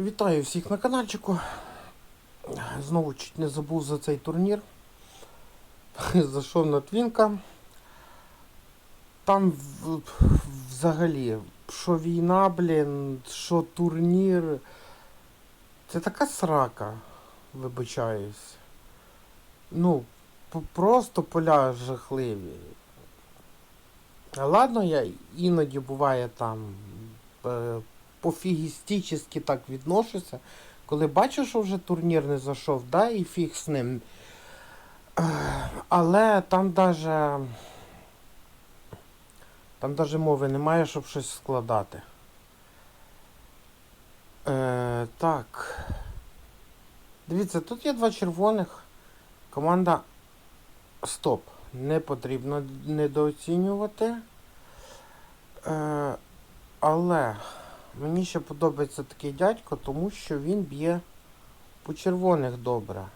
Вітаю всіх на каналчику. Знову чуть не забув за цей турнір. Зайшов на Твінка. Там взагалі, що війна, блін, що турнір. Це така срака, вибачаюсь. Ну, просто поля жахливі. Ладно, я іноді буває там пофігістично так відношуся. Коли бачу, що вже турнір не зайшов, да, і фіг з ним. Але там даже. Там даже мови немає, щоб щось складати. Е, так. Дивіться, тут є два червоних. Команда Стоп. Не потрібно недооцінювати. Е, але мені ще подобається такий дядько, тому що він б'є по червоних добре.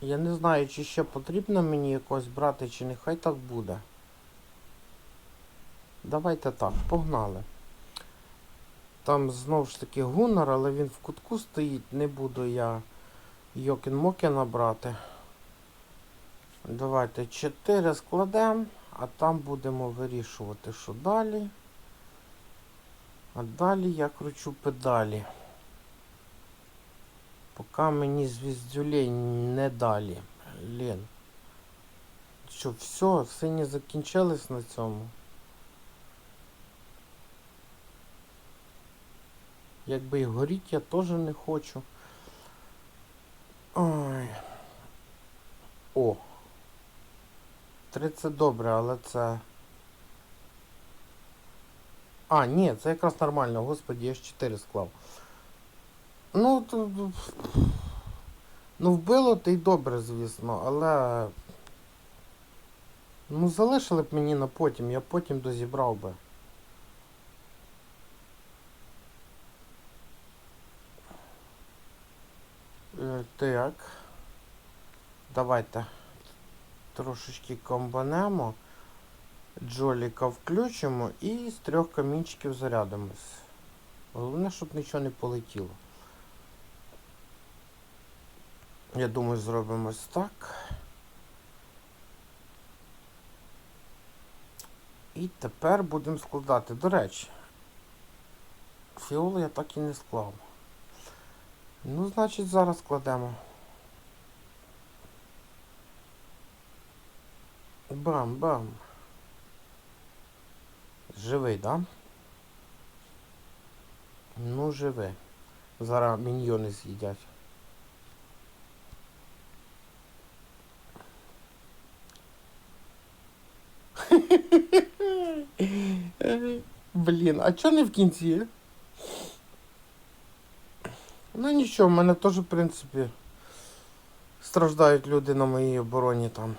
Я не знаю, чи ще потрібно мені якось брати, чи нехай так буде. Давайте так, погнали. Там знову ж таки гуннер, але він в кутку стоїть, не буду я Йокін-Мокіна брати. Давайте 4 складемо, а там будемо вирішувати, що далі. А далі я кручу педалі. Поки мені звіздюлей не далі. Лін. Що, все, сині закінчились на цьому. Якби і горіть я теж не хочу. Ой. О. 30 добре, але це. А, ні, це якраз нормально, господі, я ж 4 склав. Ну, то... Ну, вбило то й добре, звісно, але. Ну, залишили б мені на потім, я потім дозібрав би. Е, Так. Давайте трошечки комбанемо. Джоліка включимо і з трьох камінчиків зарядимось. Головне, щоб нічого не полетіло. Я думаю, зробимо ось так. І тепер будемо складати. До речі, фіолу я так і не склав. Ну, значить, зараз складемо. Бам-бам. Живий, да? Ну, живи. Зараз міньйони з'їдять. Блін, а чого не в кінці? Ну нічого, в мене теж, в принципі, страждають люди на моїй обороні там.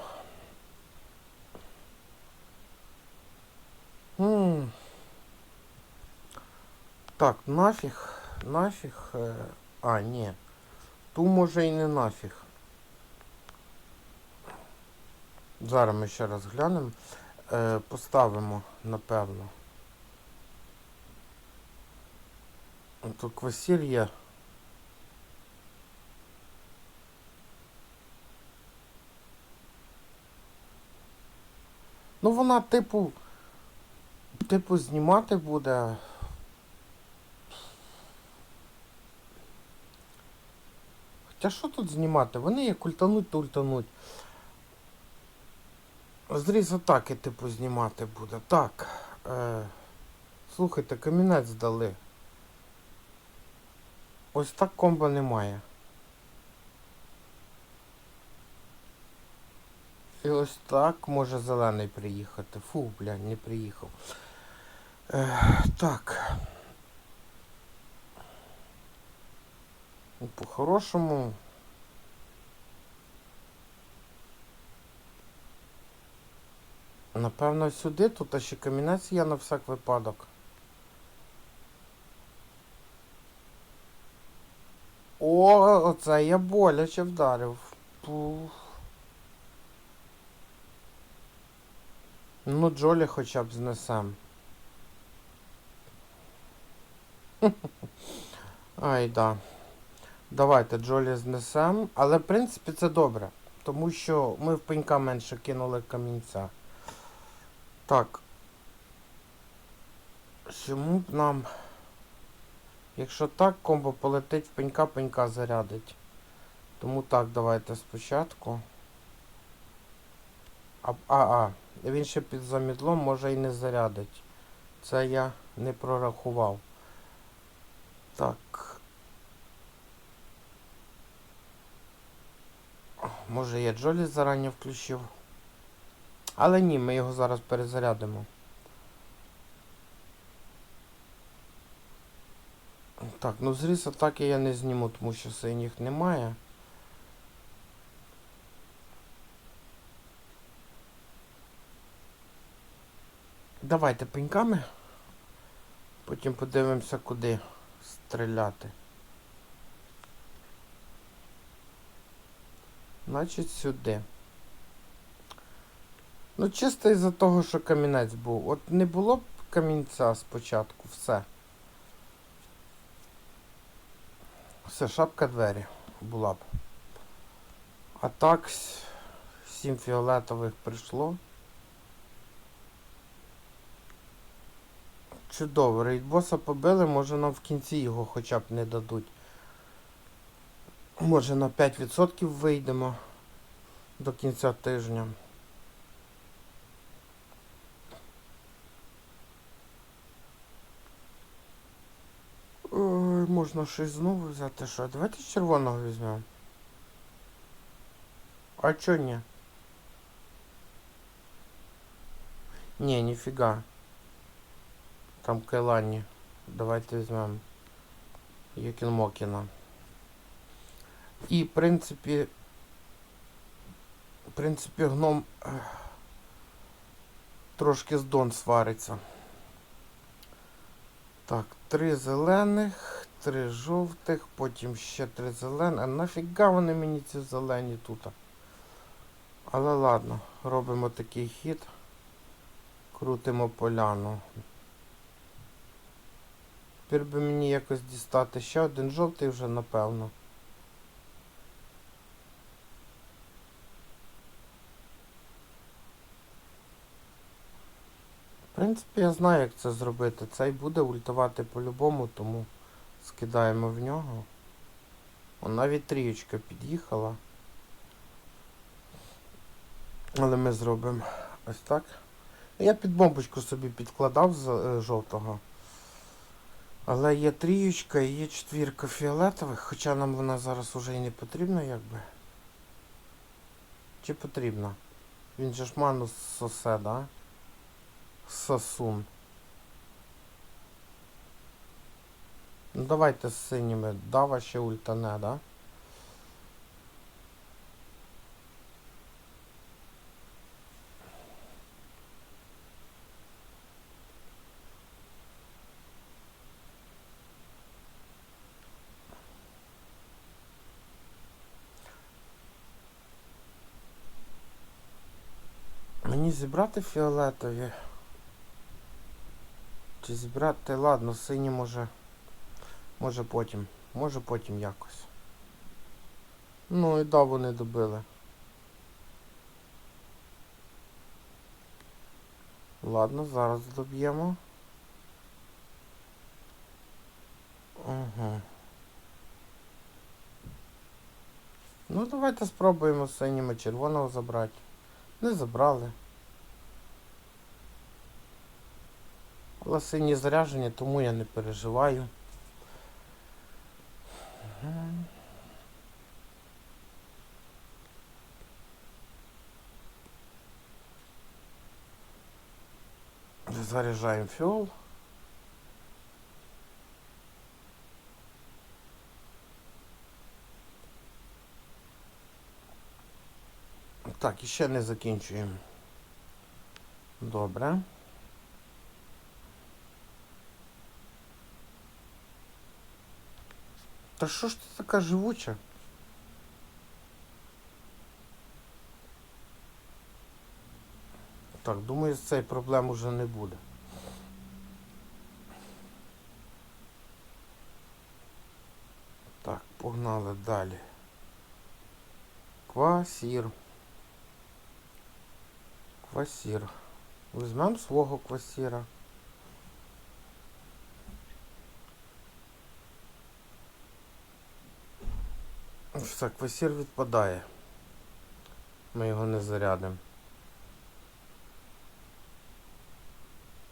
Так, нафіг, нафіг. е, А, ні. Ту може і не нафіг. Зараз ми ще раз глянемо. Е, поставимо, напевно. Тут квасір. Ну вона типу. Типу знімати буде. Хоча що тут знімати? Вони як ультануть, то ультануть. Зріз атаки, типу, знімати буде. Так. Е, слухайте, камінець дали. Ось так комбо немає. І ось так може зелений приїхати. Фу, блядь, не приїхав. Е, так. По-хорошому. Напевно, сюди, тут а ще камінець є на всяк випадок. О, оце я боляче вдарив. Пух. Ну, Джолі хоча б знесем. Ай, да. Давайте Джолі знесемо. Але в принципі це добре. Тому що ми в пенька менше кинули камінця. Так. Чому б нам. Якщо так, комбо полетить в пенька, пенька зарядить. Тому так, давайте спочатку. А, а, а. Він ще під замідлом може і не зарядить. Це я не прорахував. Так. Може я Джолі зарані включив. Але ні, ми його зараз перезарядимо. Так, ну зріз атаки я не зніму, тому що синіх немає. Давайте пеньками. Потім подивимося, куди стріляти. Значить сюди. Ну, чисто із-за того, що камінець був. От не було б камінця спочатку, все. Все, шапка двері була б. А так, сім фіолетових прийшло. Чудово, рейдбоса побили, може нам в кінці його хоча б не дадуть. Може на 5% вийдемо до кінця тижня. Ой, можна щось знову взяти що? Давайте червоного візьмемо. А чо ні? Ні, ніфіга. Там Кайлані. Давайте візьмемо Юкін Мокіна. І, в принципі, в принципі, гном трошки з Дон свариться. Так, три зелених, три жовтих, потім ще три зелених. А нафіга вони мені ці зелені тут? Але ладно, робимо такий хід. Крутимо поляну. Тепер би мені якось дістати ще один жовтий вже, напевно. Принципі, я знаю, як це зробити. Цей буде ультувати по-любому, тому скидаємо в нього. Навіть трієчка під'їхала. Але ми зробимо ось так. Я під бомбочку собі підкладав з е, жовтого. Але є трієчка і є четвірка фіолетових, хоча нам вона зараз уже і не потрібна, якби. Чи потрібна? Він же ж ману сосе, да? Сосун. Ну давайте з синіми. Дава ще ультане, да? Мені зібрати фіолетові. Чи зібрати, ладно, сині може. Може потім. Може потім якось. Ну і да, вони добили. Ладно, зараз доб'ємо. Угу. Ну давайте спробуємо синіми червоного забрати. Не забрали. Але сині заряжені, тому я не переживаю. Заряджаємо фіол. Так, і ще не закінчуємо. Добре. Та що ж ти така живуча? Так, думаю, з цієї проблем уже не буде. Так, погнали далі. Квасір. Квасір. Візьмемо свого квасіра. Все, квасір відпадає. Ми його не зарядимо.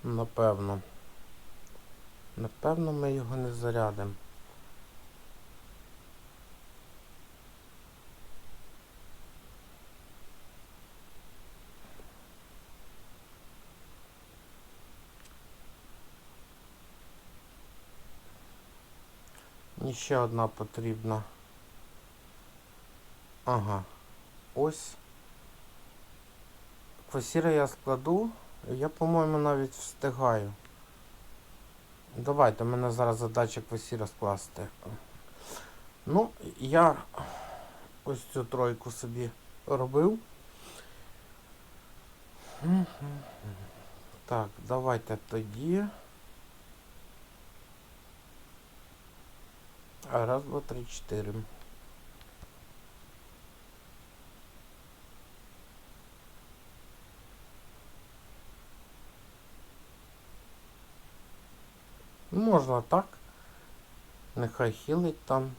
Напевно. Напевно, ми його не зарядимо. І ще одна потрібна. Ага. Ось. Квасіра я складу. Я, по-моєму, навіть встигаю. Давайте, у мене зараз задача квасіра скласти. Ну, я ось цю тройку собі робив. Так, давайте тоді. Раз, два, три, чотири. Можна так. Нехай хилить там.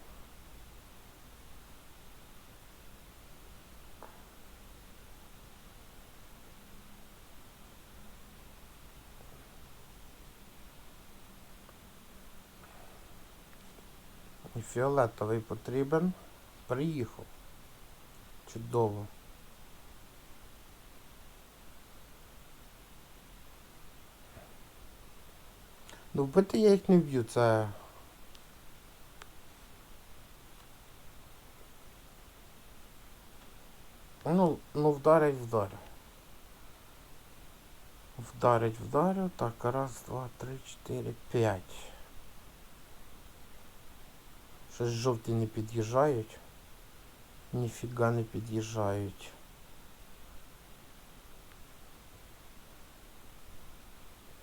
І фіолетовий потрібен. Приїхав. Чудово. Ну вбити я їх не вб'ю, це. Ну, ну вдарить, вдарю. Вдарить, вдарю. Так, раз, два, три, чотири, п'ять. Щось жовті не під'їжджають. Ніфіга не під'їжджають.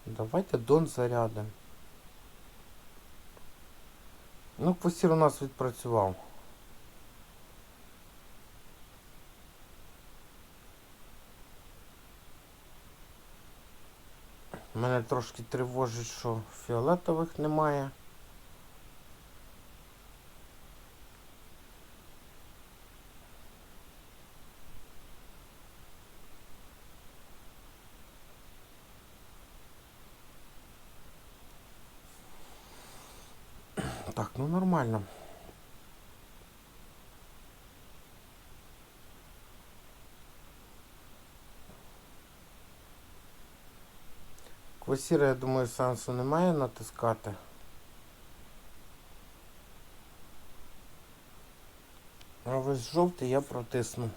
Давайте дон зарядим. Ну, постір у нас відпрацював. Мене трошки тривожить, що фіолетових немає. Так, ну нормально. Квасіра, я думаю, сенсу немає натискати. А ось жовтий я протисну.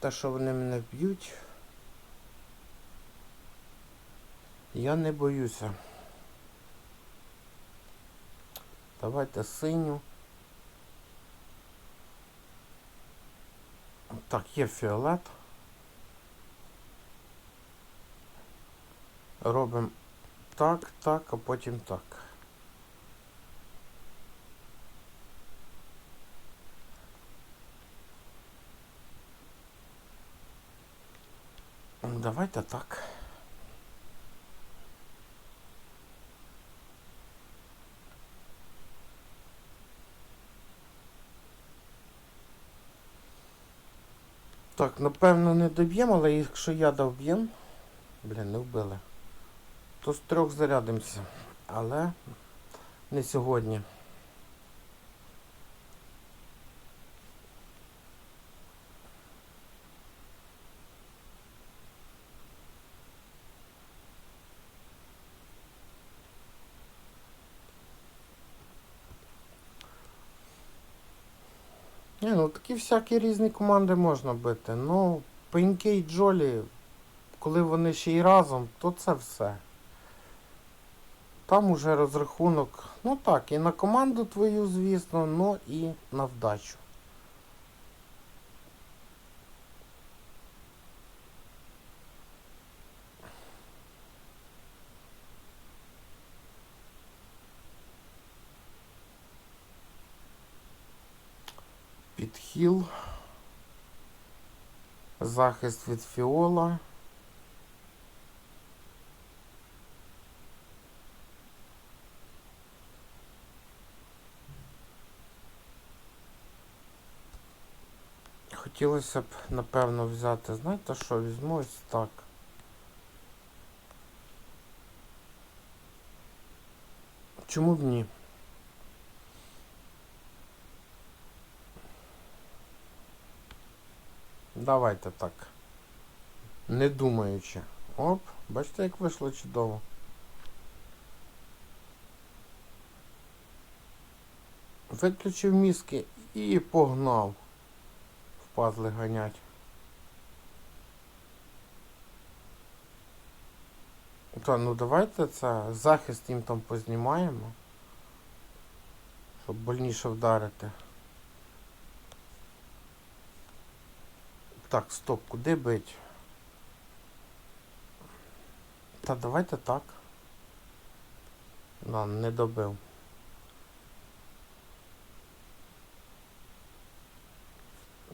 Те, що вони мене б'ють. Я не боюся. Давайте синю. Так, є фіолет. Робимо так, так, а потім так. Давайте так. Так, напевно, не доб'ємо, але якщо я доб'єм, блін, не вбили, то з трьох зарядимося. Але не сьогодні. Ні, ну такі всякі різні команди можна бити. Ну, пеньки і джолі, коли вони ще й разом, то це все. Там уже розрахунок, ну так, і на команду твою, звісно, ну і на вдачу. Підхил. Захист від фіола. Хотілося б, напевно, взяти, знаєте що, візьму ось так. Чому б ні? Давайте так. Не думаючи. Оп, бачите, як вийшло чудово. Виключив мізки і погнав в пазли ганять. Та ну давайте це захист їм там познімаємо. Щоб больніше вдарити. Так, стоп, куди бить? Та давайте так. Да, не добив.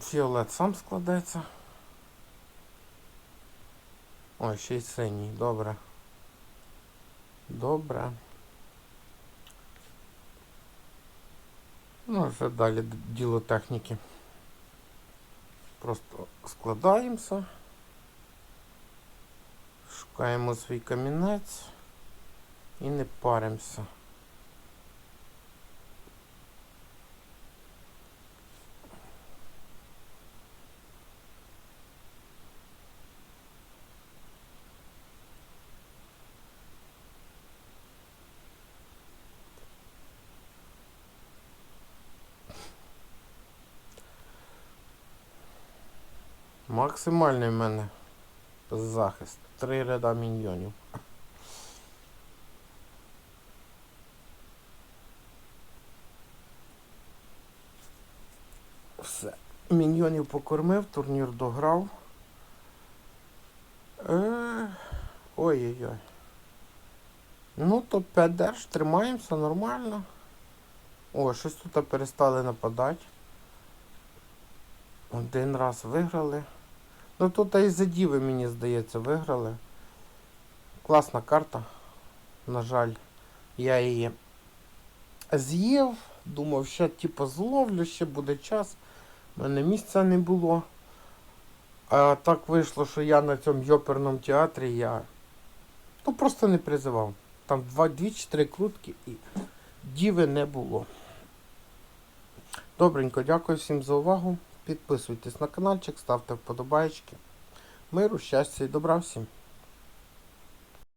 Фіолет сам складеться. Ой, ще й синій, добре. Добре. Ну, вже далі діло техніки. Просто складаємося. Шукаємо свій камінець і не паримося. Максимальний в мене захист. Три ряда міньйонів. Все. Міньйонів покормив, турнір дограв. Е, Ой-ой-ой. Ну, топ-5 держ, тримаємося нормально. О, щось тут перестали нападати. Один раз виграли. Ну тут і за діви, мені здається, виграли. Класна карта. На жаль, я її з'їв. Думав, ще типу зловлю, ще буде час. У мене місця не було. А так вийшло, що я на цьому йоперному театрі я ну, просто не призивав. Там 2-3 крутки і діви не було. Добренько, дякую всім за увагу. Підписуйтесь на каналчик, ставте вподобайки. Миру, щастя і добра всім.